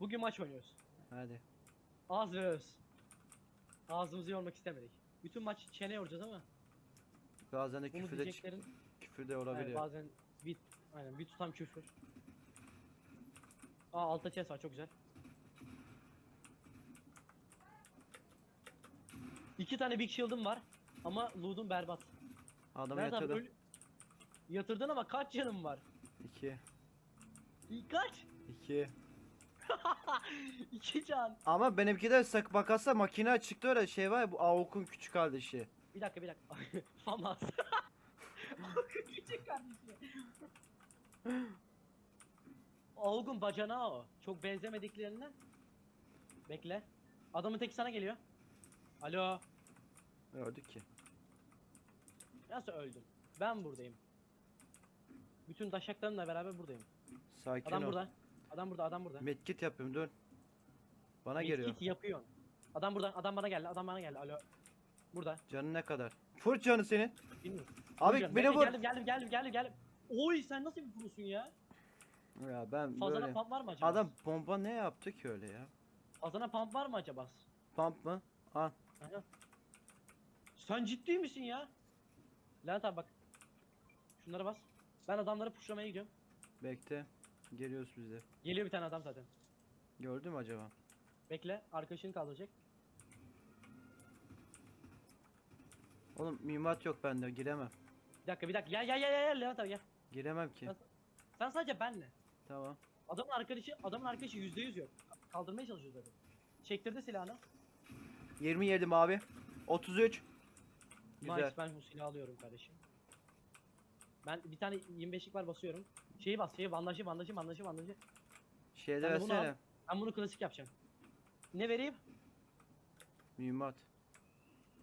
Bugün maç oynuyoruz. Hadi. Az ve öz. Ağzımızı yormak istemedik. Bütün maç çene yoracağız ama Bazen de bunu küfür de, diyeceklerin küfür de olabiliyor. bazen bit aynen bir tutam küfür. Aa altta chest var çok güzel. İki tane big shield'ım var ama loot'um berbat. Adamı Nerede abi? yatırdım. Öl- Yatırdın ama kaç canım var? 2. İyi, Kaç? 2. İki can. Ama benimki de sak makasla makine çıktı öyle şey var ya bu AOK'un küçük kardeşi. Bir dakika bir dakika. Famas. Küçük kardeşi. Olgun bacanağı o. Çok benzemediklerinden. Bekle. Adamın teki sana geliyor. Alo. Öldük ki. Nasıl öldün? Ben buradayım. Bütün taşaklarımla beraber buradayım. Sakin Adam ol. burada. Adam burada, adam burada. Medkit yapıyorum dur. Bana Medkit geliyor. yapıyorsun. Adam burada, adam bana geldi, adam bana geldi. Alo. Burada. Canın ne kadar? Fır canı senin. Bilmiyorum. Abi Vuracağım. beni vur. Geldim, geldim, geldim, geldim, geldim. Oy sen nasıl bir prosun ya? Ya ben Fazlana böyle. pump var mı acaba? Adam bomba ne yaptı ki öyle ya? Fazlana pump var mı acaba? Pump mı? Al. Sen ciddi misin ya? Levent abi bak. Şunlara bas. Ben adamları pushlamaya gidiyorum. Bekle. Geliyoruz biz de. Geliyor bir tane adam zaten. Gördün mü acaba? Bekle. Arkadaşını kaldıracak. Oğlum mühimmat yok bende giremem. Bir dakika bir dakika. Gel gel gel gel Levent abi gel. Giremem ki. Sen sadece benle. Tamam. Adamın arkadaşı adamın arkadaşı yüzde yüz yok. Kaldırmaya çalışıyor zaten. Çektirdi silahını. 20 yedim abi. 33. Güzel. Nice ben bu silahı alıyorum kardeşim. Ben bir tane 25'lik var basıyorum. Şeyi bas şeyi bandajı bandajı bandajı bandajı. Şeyde Ben de bunu versene. Ben bunu klasik yapacağım. Ne vereyim? Mühimmat.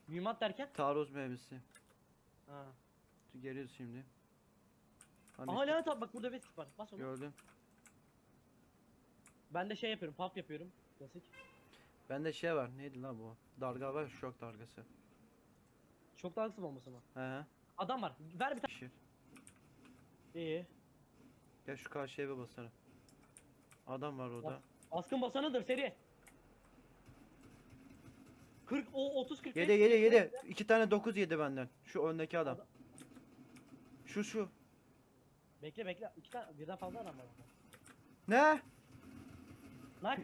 Mühimmat derken? Taarruz meyvesi. Ha. Dur, Geliyoruz şimdi. Hani Aha abi bak burada vestik var. Bas onu. gördüm. Ben de şey yapıyorum, pump yapıyorum. Klasik. Bende şey var. Neydi lan bu? Darga var, şok dargası. Çok dalgası bombası mı? He he. Adam var. Ver bir tane. Pişir. İyi. Gel şu karşıya bir basarım. Adam var orada. Bas. Baskın basanıdır seri. 40 o 30 45. Yedi yedi yedi. İki tane 9 yedi benden. Şu öndeki adam. Adam- Şu şu. Bekle bekle. İki tane birden fazla adam var orada. Ne? Nak.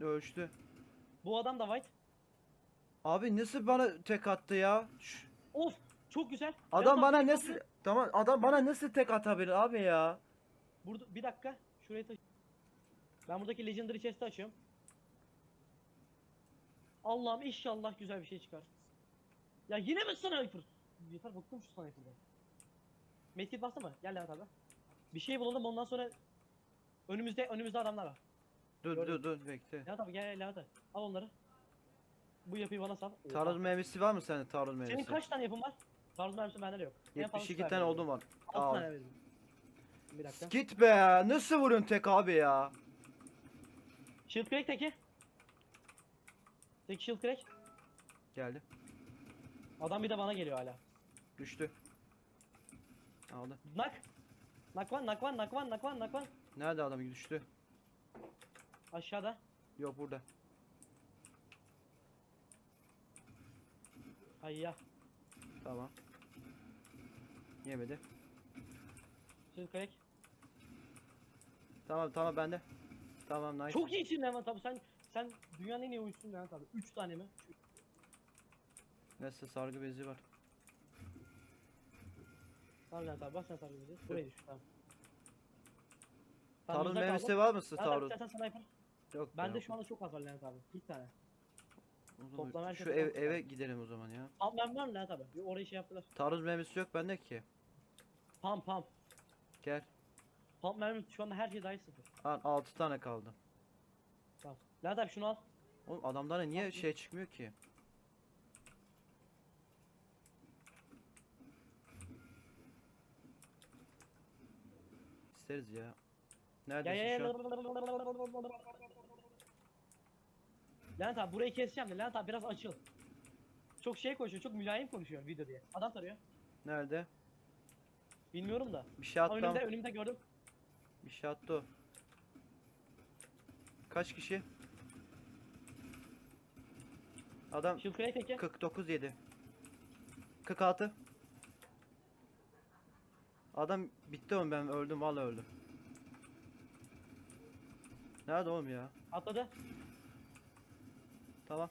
Ölçtü. Bu adam da white. Abi nasıl bana tek attı ya? Şş, Of çok güzel. Adam bana nasıl tamam adam bana nasıl tek atabilir abi ya? Burada bir dakika. Şuraya taşı. Ben buradaki legendary chest'i açıyorum. Allah'ım inşallah güzel bir şey çıkar. Ya yine mi sniper? Yeter bıktım şu sniper'dan. Medkit bastı mı? Gel Levent abi. Bir şey bulalım ondan sonra önümüzde önümüzde adamlar var. Dur Gördüm. dur dur bekle. Levent abi gel Levent abi. Al onları. Bu yapıyı bana sal. Oha. Taarruz meyvesi var mı sende taarruz meyvesi? Senin kaç tane yapın var? Taarruz mermisi bende de yok. En fazla 72 süper tane oldum var. 6 Al. tane verdim. Bir dakika. Git be ya. Nasıl vuruyorsun tek abi ya? Shield crack teki. Tek shield crack. Geldi. Adam bir de bana geliyor hala. Düştü. Aldı. Nak. Nakvan, nakvan, nakvan, nakvan, nakvan. Nerede adam düştü? Aşağıda. Yok burada. Ay ya. Tamam. Yemedi. Shield crack. Tamam tamam bende. Tamam nice. Çok iyisin Levent abi. Sen sen dünyanın en iyi oyuncusun Levent abi. 3 tane mi? Neyse sargı bezi var. Tamam Levent abi bas sen sarı bizi. Buraya düş tamam. Meyvesi kaldım. var mısın taarruz? sen sniper. Yok. Bende şu anda çok az var Levent abi. Bir tane. O zaman toplam Şu herkes ev, altı eve gidelim o zaman ya. Pump mermi var Levent abi? Bir Orayı şey yaptılar. Taarruz meyvesi yok bende ki. Pump pump. Gel. Pump mermi şu anda her şey dahil sıfır. Al 6 tane kaldı. Tamam. Levent abi şunu al. Oğlum adamlara niye Al. şey çıkmıyor ki? İsteriz ya. Ya Neredesin ya ya. şu an? Levent abi burayı keseceğim de Levent abi biraz açıl. Çok şey konuşuyor, çok mülayim konuşuyor video diye. Adam tarıyor. Nerede? Bilmiyorum da. Bir şey Ama attı önümde, ama- önümde gördüm. Bir şey attı o. Kaç kişi? Adam Shield Crack peki. 49 yedi. 46. Adam bitti oğlum ben öldüm vallahi öldüm. Nerede oğlum ya? Atladı. Tamam.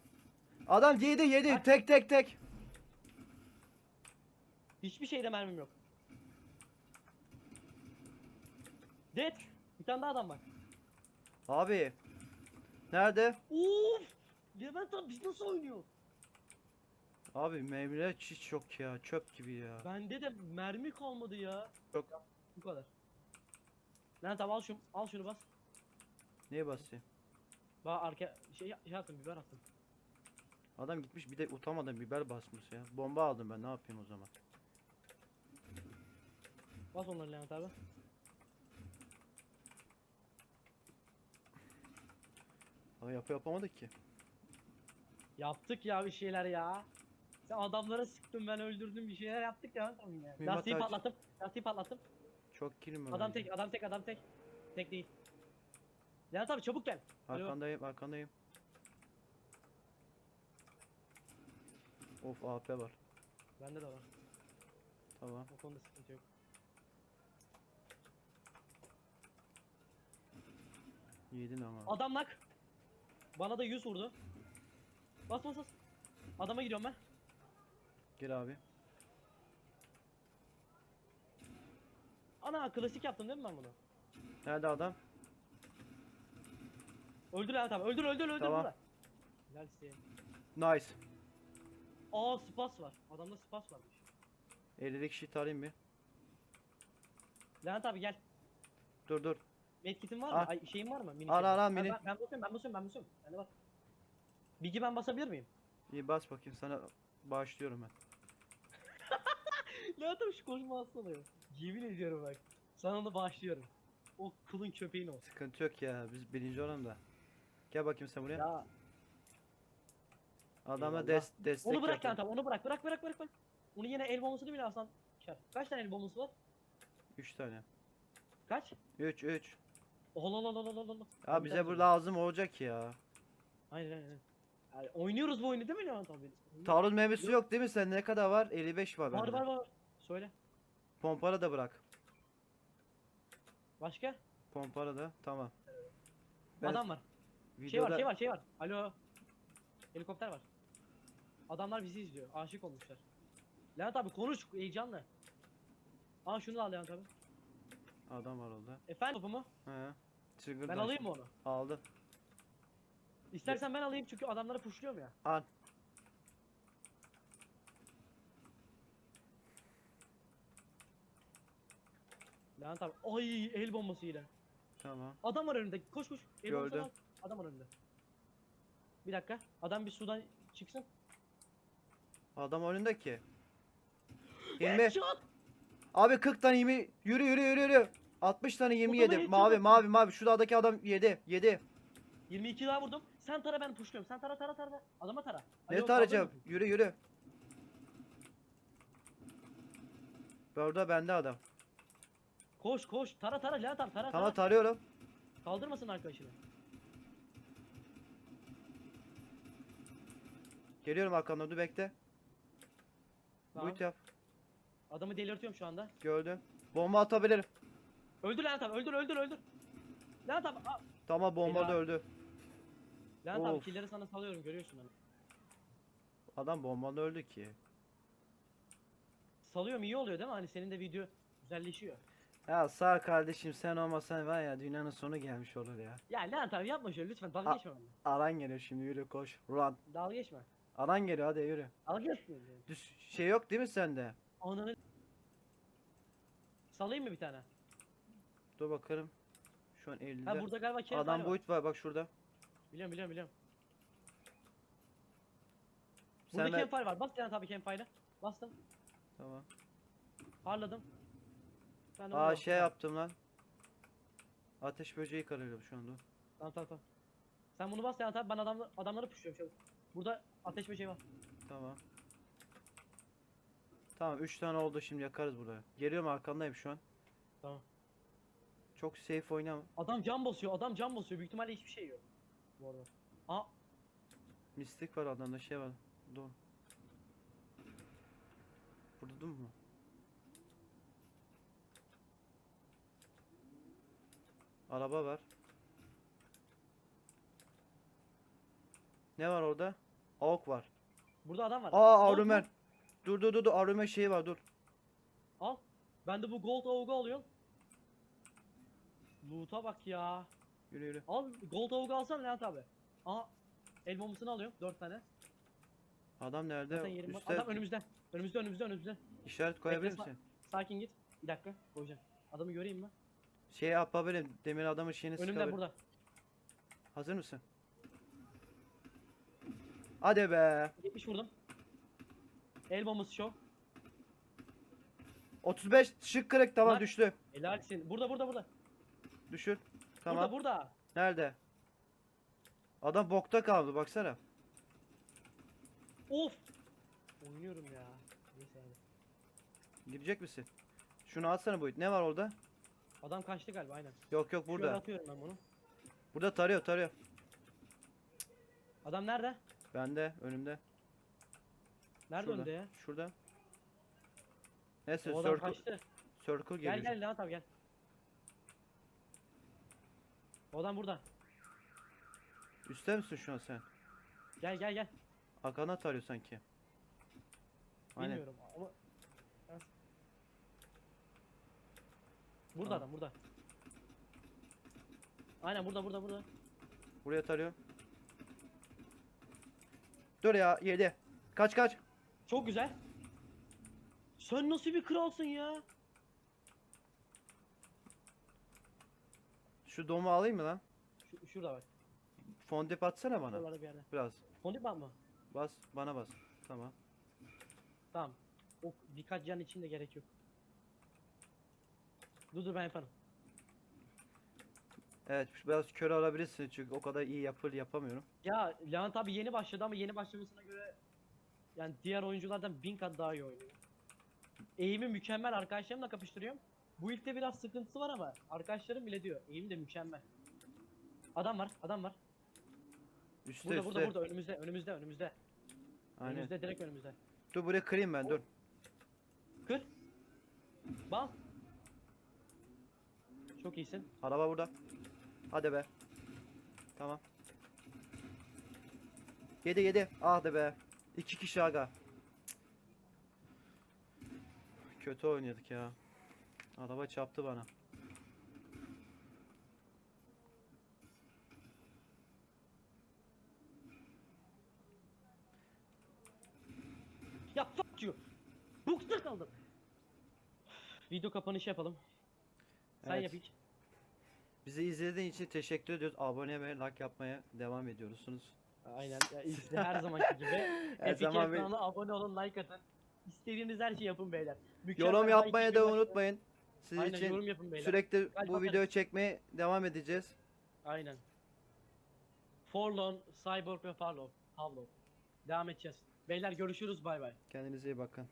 Adam yedi yedi Bak. tek tek tek. Hiçbir şeyde mermim yok. Dead. Bir tane daha adam var. Abi. Nerede? Uf! Levent abi biz nasıl oynuyor? Abi meyveler hiç yok ya çöp gibi ya. Bende de mermi kalmadı ya. Yok. Bu kadar. Levent abi al şunu, al şunu bas. Neye basayım? Bak arka şey, şey attım biber attım. Adam gitmiş bir de utanmadan biber basmış ya. Bomba aldım ben ne yapayım o zaman. Bas onları Levent abi. Ama yapı yapamadık ki. Yaptık ya bir şeyler ya. Sen adamlara sıktın ben öldürdüm bir şeyler yaptık ya. Tamam ya. Mühimmat Lastiği aç. patlattım. Lastiği patlattım. Çok var. Adam bence. tek, adam tek, adam tek. Tek değil. Levent abi çabuk gel. Alo. Arkandayım arkandayım. Of AP var. Bende de var. Tamam. O konuda sıkıntı yok. Yedin ama. Adam nak. Bana da 100 vurdu. Bas bas bas. Adama giriyorum ben. Gir abi. Ana klasik yaptım değil mi ben bunu? Nerede adam? Öldür Levent abi. Öldür öldür öldür. Tamam. burada. Güzelsin. Nice. Aa spas var. Adamda spas varmış. 50'lik shit alayım bir. Levent abi gel. Dur dur. Medkit'in var Al. mı? Ay şeyin var mı? Mini Al, al, al, Ben- mini. Ben, ben basıyorum ben basıyorum ben basıyorum. Bende bak. Bigi ben basabilir miyim? İyi bas bakayım sana bağışlıyorum ben. Levent abi şu koşma hastalığı. Yemin ediyorum bak. Sana onu bağışlıyorum. O kulun köpeğin olsun. Sıkıntı yok ya biz birinci olalım da. Gel bakayım sen buraya. Ya Adama des destek onu bırak. Levent abi onu bırak bırak bırak bırak. bırak. Onu yine el bombasını bile kar. Kaç tane el bombası var? 3 tane. Kaç? 3 3. Oholalalalalala. Ya bize bu lazım olacak ya. Aynen aynen. Yani oynuyoruz bu oyunu değil mi Levent abi? Taarruz meyvesi yok değil mi sen? Ne kadar var? 55 var Var bende. var var. Söyle. Pompala da bırak. Başka? Pompala da tamam. Ben Adam var. Şey videoda var şey var şey var. Alo. Helikopter var. Adamlar bizi izliyor. Aşık olmuşlar. Levent abi konuş heyecanla. Aa şunu da al Levent abi. adam var orada. Efendim topumu? He. Trigger Ben alayım mı onu? Aldım. İstersen ben alayım çünkü adamları pushluyorum ya. Al. Levent abi. Ay el bombası ile. Tamam. Adam var önünde. Koş koş. El Gördüm. al. Adam var önünde. Bir dakika. Adam bir sudan çıksın. Adam önünde ki. 20. Headshot! Abi 40 tane 20. Yürü yürü yürü yürü. 60 tane 20 Adama yedi. headshot Mavi mavi mavi. Şu dağdaki adam yedi. Yedi. 22 daha vurdum. Sen tara ben pushluyorum. Sen tara tara tara. Adama tara. Ne Alo, tarayacağım? Yürü yürü. Burada bende adam. Koş koş. Tara tara. Levent abi tara Tamam tara. tarıyorum. Kaldırmasın arkadaşını. Geliyorum arkandan dur bekle. Tamam. Boot yap. Adamı delirtiyorum şu anda. Gördüm. Bomba atabilirim. Öldür Levent abi. Öldür öldür öldür. Levent abi. Tamam bomba da Helal. öldü. Levent abi Of. killeri sana salıyorum görüyorsun onu. Adam bomba da öldü ki. Salıyorum iyi oluyor değil mi? Hani senin de video güzelleşiyor. Ya sağ kardeşim sen olmasan var ya dünyanın sonu gelmiş olur ya. Ya Levent abi yapma şöyle lütfen dalga A- geçme benimle. Aran geliyor şimdi yürü koş. Run. Dalga geçme. Aran geliyor hadi yürü. Dalga geçme. Düş şey yok değil mi sende? Ananı Salayım mı bir tane? Dur bakalım. Şu an 50'de. Ha burada galiba campfire Adam boyut var bak şurada. Biliyorum biliyorum biliyorum. Sen Burada ver- campfire var. Bas Levent abi campfire'ı. Bastım. Tamam. Parladım. Ben de Aa şey bastım. yaptım lan. Ateş böceği karıyorum şu anda. Tamam tamam tamam. Sen bunu bas Levent abi ben adamla, adamları pushluyorum çabuk. Burada ateş böceği var. Tamam. Tamam 3 tane oldu şimdi yakarız burada. Geliyorum arkandayım şu an. Tamam. Çok safe oynama. Adam cam basıyor. Adam cam basıyor. Büyük ihtimalle hiçbir şey yok. Bu arada. Aa Mistik var adamda şey var. Dur. Burada dur mu? Araba var. Ne var orada? Avuk var. burada adam var. Aa Al, Arumer. Dur dur dur dur Arumer şeyi var dur. Al. Ben de bu gold avugu alıyorum. Loot'a bak ya. Yürü yürü. Al gold avugu alsana Levent abi. Aa el bombasını alıyorum. 4 tane. Adam nerede? Zaten yerim var. Üstte Adam önümüzde. Önümüzde önümüzde önümüzde. işaret koyabilir Bekle, sa- misin? Sakin git. Bir dakika koyacağım. Adamı göreyim mi? Şey yapabilirim. Demir adamın şeyini Önümde sıkabilirim. burada. Hazır mısın? Hadi be. 70 vurdum. El bombası şov. 35 şık kırık tamam Lan. düştü. Helalsin. Burada burada burada. Düşür. Tamam. Burada burada. Nerede? Adam bokta kaldı baksana. Of. Oynuyorum ya. Neyse hadi. Gidecek misin? Şunu atsana bu. Ne var orada? Adam kaçtı galiba aynen. Yok yok Şöyle burada. atıyorum ben bunu. Burada tarıyor tarıyor. Adam nerede? Bende önümde. Nerede Şurada. önde ya? Şurada. Neyse O adam circle, kaçtı. circle geliyor. Gel gel Levent abi gel. O adam burada. Üste misin şu an sen? Gel gel gel. Arkana tarıyor sanki. Aynen. Bilmiyorum ama... Burada Tamam. adam burada. Aynen burada burada burada. Buraya tarıyor. Dur ya yedi. Kaç kaç. Çok güzel. Sen nasıl bir kralsın ya? Şu domu alayım mı lan? Şu, şurada bak. Fondip atsana bana. Bir yerde. Biraz. Fondip var mı? Bas bana bas. Tamam. Tamam. O birkaç can için de gerek yok. Dur dur ben yaparım. Evet biraz kör alabilirsin çünkü o kadar iyi yapır yapamıyorum. Ya Levent abi yeni başladı ama yeni başlamasına göre yani diğer oyunculardan bin kat daha iyi oynuyor. Eğimi mükemmel arkadaşlarımla kapıştırıyorum. Bu ilkte biraz sıkıntısı var ama arkadaşlarım bile diyor. Eğim de mükemmel. Adam var, adam var. Üste Burada üste. burada burada önümüzde önümüzde önümüzde. Aynen. Önümüzde direkt önümüzde. Dur buraya kırayım ben dur. Kır. Bal. Çok iyisin. Araba burada. Hadi be. Tamam. Yedi yedi. Ah de be. İki kişi aga. Cık. Kötü oynadık ya. Araba çarptı bana. Ya fuck you. Booksta kaldım. Video kapanışı yapalım. Sen Evet. yap ilk. Bizi izlediğin için teşekkür ediyoruz. Abone ve like yapmaya devam ediyorsunuz. Aynen. Ya her zamanki gibi. Her Epic zaman bir- kanalına abone olun, like atın. İstediğiniz her şeyi yapın beyler. Mükemmel Yorum yapmayı da 2000 başında- unutmayın. Sizin Aynen için yorum yapın beyler. sürekli Kalp bu videoyu çekmeye devam edeceğiz. Aynen. Forlon, Cyborg ve Pavlov. Pavlov. Devam edeceğiz. Beyler görüşürüz bay bay. Kendinize iyi bakın.